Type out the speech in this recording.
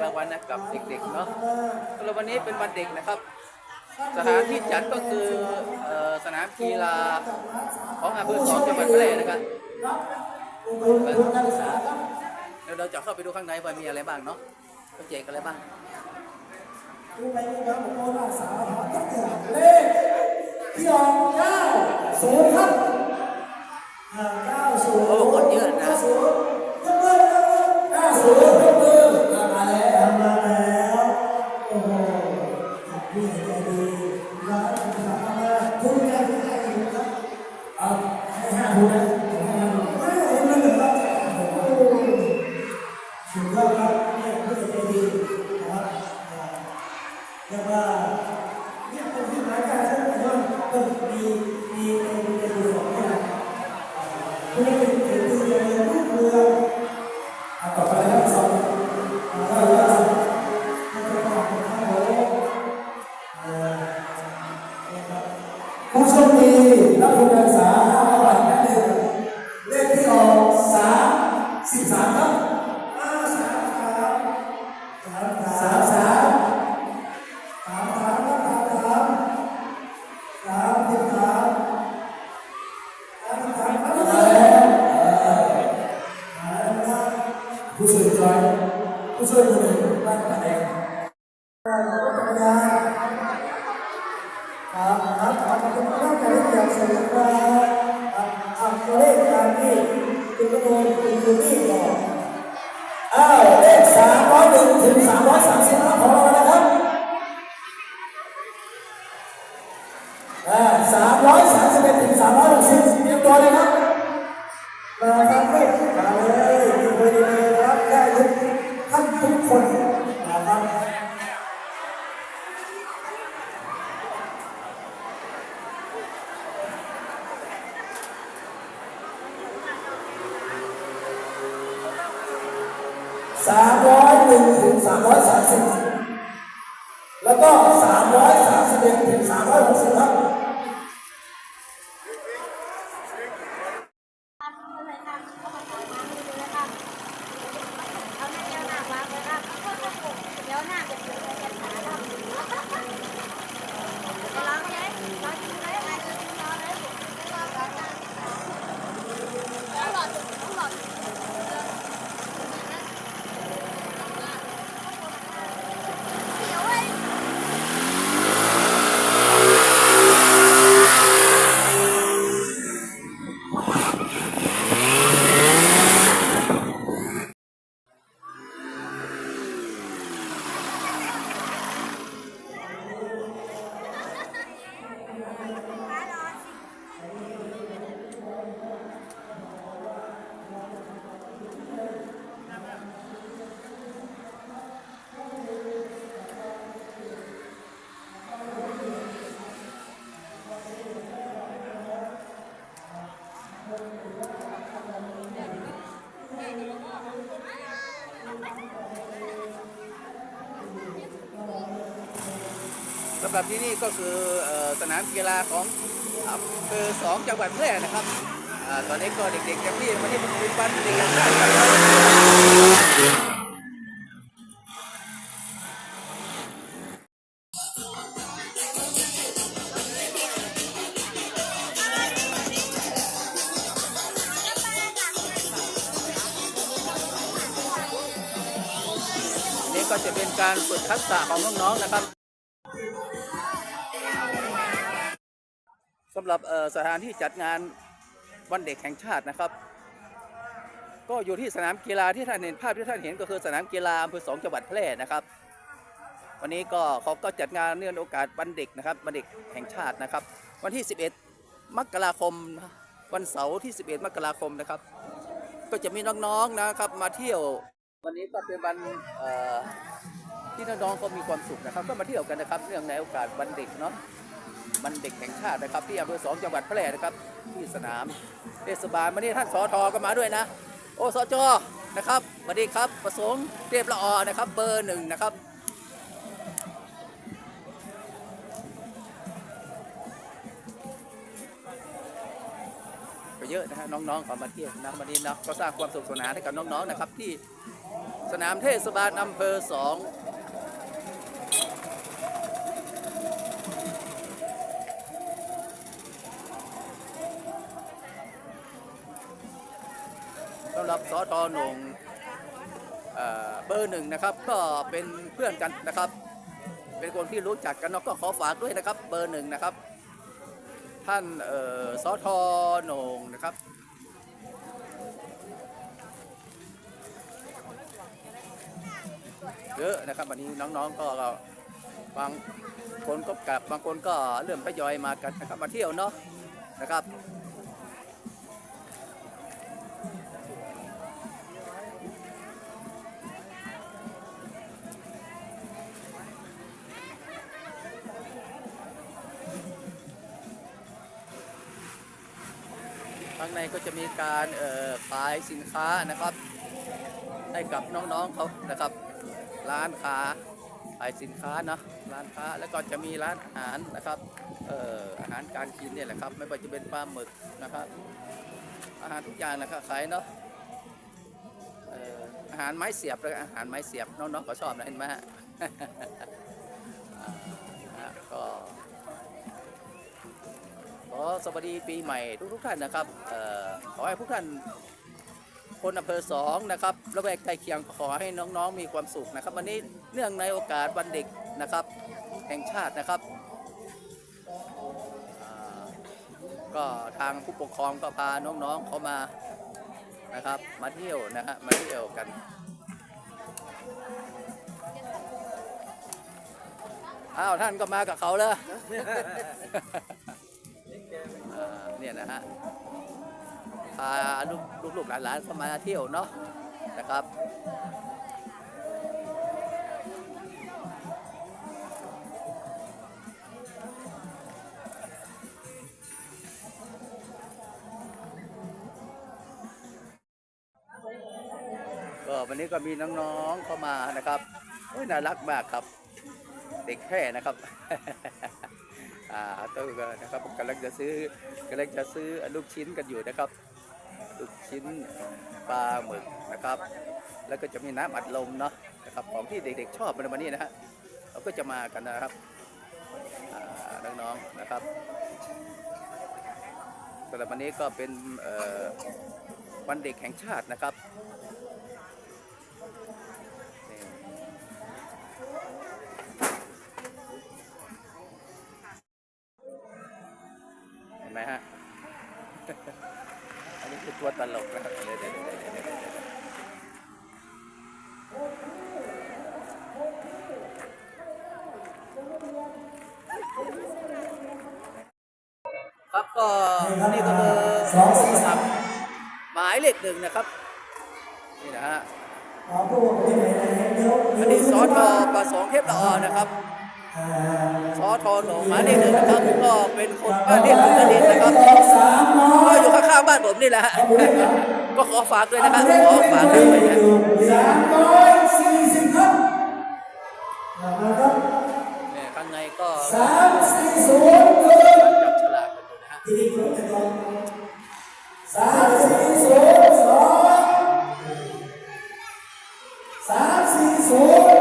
กรางวัลนะกับเด็กๆเนาะแล้ววันนี้เป็นวันเด็กนะครับ สถานที่จัดก็คือสนามกีฬาของอำเภอสองจังหวัดแพร่นะครับเดี๋ยวเราจะเข้าไปดูข้างในว่ามีอะไรบ้างเนาะเขาแจกอะไรบ้างดูไปดูแล้วผมโดนอาสาครับตั้งแต่เลขที่ออกเก้าศูนย์ครับ แล้วก็ 331ถึง360 สำหรับที่นี่ก็คือสนามกีฬาของอำเภอสองจังหวัดแพร่นะครับอตอนนี้ก็เด็กๆเต็มที่วันนี้เป็นวันเด็กแห่งชาติครับนี่ก็จะเป็นการฝึกทักษะของน้องๆนะครับ สำหรับสถานที่จัดงานวันเด็กแห่งชาตินะครับ ก็อยู่ที่สนามกีฬาที่ท่านเห็นภาพที่ท่านเห็นก็คือสนามกีฬาอำเภอสองจังหวัดแพร่นะครับ วันนี้ก็เขาก็จัดงานเนื่องในโอกาสวันเด็กนะครับวันเด็กแห่งชาตินะครับ วันที่ 11 มกราคมวันเสาร์ที่ 11 มกราคมนะครับ ก็จะมีน้องๆนะครับมาเที่ยว วันนี้ก็เป็นวันที่น้องๆเขามีความสุขนะครับ ก็มาเที่ยวกันนะครับเนื่องในโอกาสวันเด็กเนาะ วันเด็กแห่งชาตินะครับ ที่อำเภอสองจังหวัดแพร่นะครับ ที่สนามเทศบาลวันนี้ท่านสอทอก็มาด้วยนะ โอสจนะครับสวัสดีครับประสงค์เทพละออนะครับ เบอร์หนึ่งนะครับก็เยอะนะฮะน้องๆเขามาเที่ยวนะวันนี้นะก็สร้างความสุขสนานให้กับน้องๆนะครับ ที่สนามเทศบาลอำเภอสอง สำหรับสอทอหนงเอ่อเบอร์หนึ่งนะครับก็เป็นเพื่อนกันนะครับ เป็นคนที่รู้จักกันเนาะก็ขอฝากด้วยนะครับ เบอร์หนึ่งนะครับ ท่านออสอทอหนงนะครับเยอะนะครับวันนี้น้องๆก็บางคนก็กลับบางคนก็เริ่มทยอยมากันนะครับมาเที่ยวเนาะนะครับ ในก็จะมีการขายสินค้านะครับ ให้กับน้องๆเขานะครับ ร้านค้าขายสินค้าเนาะร้านค้าแล้วก็จะมีร้านอาหารนะครับเอ่ออาหารการกินเนี่ยแหละครับ ไม่ว่าจะเป็นปลาหมึกนะครับ อาหารทุกอย่างนะครับขายเนาะเอ่ออาหารไม้เสียบแล้วก็อาหารไม้เสียบน้องๆก็ชอบนะเห็นไหมฮะอ่านะก็ ขอสวัสดีปีใหม่ทุกๆท่านนะครับออขอให้ทุกท่านคนอำเภอสองนะครับระแวกใกล้เคียงขอให้น้องๆมีความสุขนะครับ วันนี้เนื่องในโอกาสวันเด็กนะครับ แห่งชาตินะครับก็ทางผู้ปกครองก็พาน้องๆเขามานะครับ มาเที่ยวนะฮะมาเที่ยวกันอ้าวท่านก็มากับเขาเลย เนี่ยนะฮะพาลูกๆหลานๆเข้ามาเที่ยวเนาะนะครับก็วันนี้ก็มีน้องๆเข้ามานะครับน่ารักมากครับ เด็กแค่นะครับ อ่าตู้นะครับกำลังจะซื้อกำลังจะซื้อลูกชิ้นกันอยู่นะครับ ลูกชิ้นปลาหมึกนะครับ แล้วก็จะมีน้ำอัดลมเนาะนะครับของที่เด็กๆชอบในวันนี้นะฮะเราก็จะมากันนะครับน้องๆนะครับสำหรับวันนี้ก็เป็นวันเด็กแห่งชาตินะครับ ตัวตลกนะครับเดี๋ยวเดี๋ยวเดี๋ยวเดี๋ยวครับก็นี่ก็คือสองสี่สามหมายเลขหนึ่งนะครับนี่นะฮะอันนี้สอทอประสงค์เทพละออนะครับ สอทอหนองหมายเลขหนึ่งนะครับ ก็เป็นคนบ้านเรียกสุนทรินทนะครับก็อยู่ข้างๆบ้านผมนี่แหละฮะก็ขอฝากด้วยนะครับขอฝากด้วยนะสามร้อยสี่สิบครับเนี่ยข้างในก็สามสี่ศูนย์หนึ่งจับฉลากกันอยู่นะฮะสามสี่ศูนย์สองสามสี่ศูนย์